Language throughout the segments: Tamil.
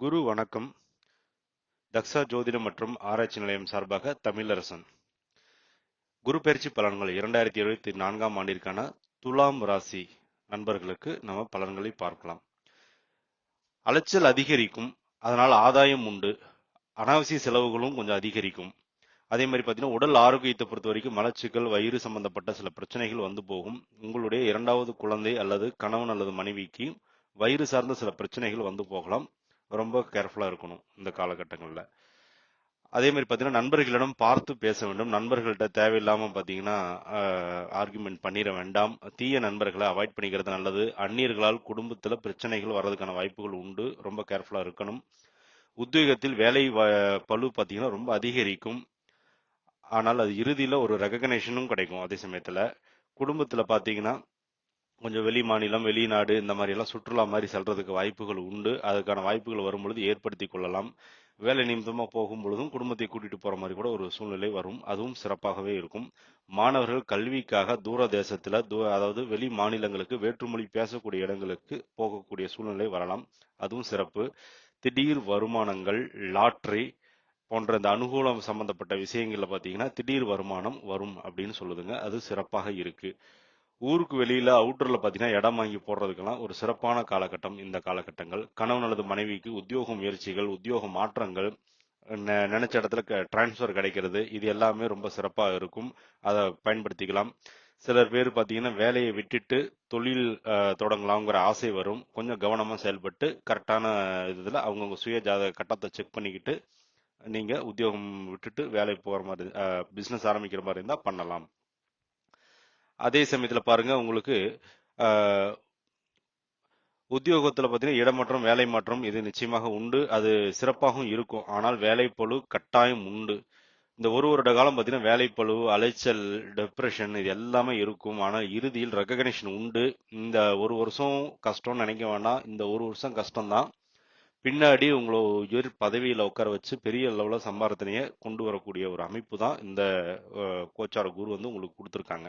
குரு வணக்கம். தக்ஷா ஜோதிடம் மற்றும் ஆராய்ச்சி நிலையம் சார்பாக தமிழரசன். குரு பயிற்சி பலன்கள் இரண்டாயிரத்தி இருபத்தி நான்காம் ஆண்டிற்கான துலாம் ராசி நண்பர்களுக்கு நம்ம பலன்களை பார்க்கலாம். அலைச்சல் அதிகரிக்கும் அதனால் ஆதாயம் உண்டு அனாவசிய செலவுகளும் கொஞ்சம் அதிகரிக்கும். அதே மாதிரி பார்த்தீங்கன்னா உடல் ஆரோக்கியத்தை பொறுத்த வரைக்கும் மலச்சிக்கல் வயிறு சம்பந்தப்பட்ட சில பிரச்சனைகள் வந்து போகும். உங்களுடைய இரண்டாவது குழந்தை அல்லது கணவன் அல்லது மனைவிக்கு வயிறு சார்ந்த சில பிரச்சனைகள் வந்து போகலாம். ரொம்ப கேர்ஃபுல்லாக இருக்கணும் இந்த காலகட்டங்களில். அதே மாதிரி பார்த்தீங்கன்னா நண்பர்களிடம் பார்த்து பேச வேண்டும். நண்பர்கள்ட்ட தேவையில்லாமல் பார்த்தீங்கன்னா ஆர்குமெண்ட் பண்ணிட வேண்டாம். தீய நண்பர்களை அவாய்ட் பண்ணிக்கிறது நல்லது. அந்நியர்களால் குடும்பத்தில் பிரச்சனைகள் வர்றதுக்கான வாய்ப்புகள் உண்டு. ரொம்ப கேர்ஃபுல்லாக இருக்கணும். உத்தியோகத்தில் வேலை வ- பார்த்தீங்கன்னா ரொம்ப அதிகரிக்கும். ஆனால் அது இறுதியில் ஒரு ரெகக்னேஷனும் கிடைக்கும். அதே சமயத்தில் குடும்பத்தில் பார்த்தீங்கன்னா கொஞ்சம் வெளி மாநிலம் வெளிநாடு இந்த மாதிரி எல்லாம் சுற்றுலா மாதிரி செல்றதுக்கு வாய்ப்புகள் உண்டு. அதுக்கான வாய்ப்புகள் வரும்பொழுது ஏற்படுத்தி கொள்ளலாம். வேலை நிமித்தமாக போகும் பொழுதும் குடும்பத்தை கூட்டிட்டு போற மாதிரி கூட ஒரு சூழ்நிலை வரும். அதுவும் சிறப்பாகவே இருக்கும். மாணவர்கள் கல்விக்காக தூர தேசத்துல தூ அதாவது வெளி மாநிலங்களுக்கு வேற்றுமொழி பேசக்கூடிய இடங்களுக்கு போகக்கூடிய சூழ்நிலை வரலாம். அதுவும் சிறப்பு. திடீர் வருமானங்கள் லாட்ரி போன்ற இந்த அனுகூலம் சம்பந்தப்பட்ட விஷயங்கள்ல பார்த்தீங்கன்னா திடீர் வருமானம் வரும் அப்படின்னு சொல்லுதுங்க. அது சிறப்பாக இருக்கு. ஊருக்கு வெளியில அவுட்டர்ல பார்த்தீங்கன்னா இடம் வாங்கி போடுறதுக்கெல்லாம் ஒரு சிறப்பான காலகட்டம் இந்த காலகட்டங்கள். கணவன் அல்லது மனைவிக்கு உத்தியோக முயற்சிகள் உத்தியோக மாற்றங்கள் நெ- நினைச்ச இடத்துல டிரான்ஸ்ஃபர் கிடைக்கிறது. இது எல்லாமே ரொம்ப சிறப்பாக இருக்கும். அதை பயன்படுத்திக்கலாம். சிலர் பேர் பார்த்தீங்கன்னா வேலையை விட்டுட்டு தொழில் தொடங்கலாங்கிற ஆசை வரும். கொஞ்சம் கவனமாக செயல்பட்டு கரெக்டான இதில் அவங்கவுங்க சுய ஜாதக கட்டத்தை செக் பண்ணிக்கிட்டு நீங்கள் உத்தியோகம் விட்டுட்டு வேலைக்கு போகிற மாதிரி பிஸ்னஸ் ஆரம்பிக்கிற மாதிரி இருந்தால் பண்ணலாம். அதே சமயத்தில் பாருங்க உங்களுக்கு உத்தியோகத்தில் பார்த்தீங்கன்னா இடமாற்றம் வேலை மாற்றம் இது நிச்சயமாக உண்டு. அது சிறப்பாகவும் இருக்கும். ஆனால் வேலைப்பழு கட்டாயம் உண்டு. இந்த ஒரு வருட காலம் பார்த்தீங்கன்னா வேலைப்பழு அலைச்சல் டெப்ரெஷன் இது எல்லாமே இருக்கும். ஆனால் இறுதியில் ரெக்கக்னேஷன் உண்டு. இந்த ஒரு வருஷம் கஷ்டம்னு நினைக்க வேண்டாம். இந்த ஒரு வருஷம் கஷ்டம்தான். பின்னாடி உங்களை உயிர் பதவியில் உட்கார வச்சு பெரிய அளவில் சம்பாரத்தனையை கொண்டு வரக்கூடிய ஒரு அமைப்பு தான் இந்த கோச்சார குரு வந்து உங்களுக்கு கொடுத்துருக்காங்க.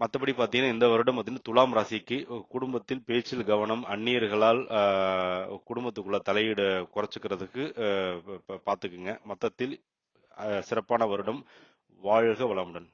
மற்றபடி பார்த்தீங்கன்னா இந்த வருடம் பார்த்தீங்கன்னா துலாம் ராசிக்கு குடும்பத்தில் பேச்சில் கவனம் அந்நியர்களால் குடும்பத்துக்குள்ள தலையீடு குறைச்சிக்கிறதுக்கு ப- பார்த்துக்குங்க மொத்தத்தில் சிறப்பான வருடம். வாழ்க வளமுடன்.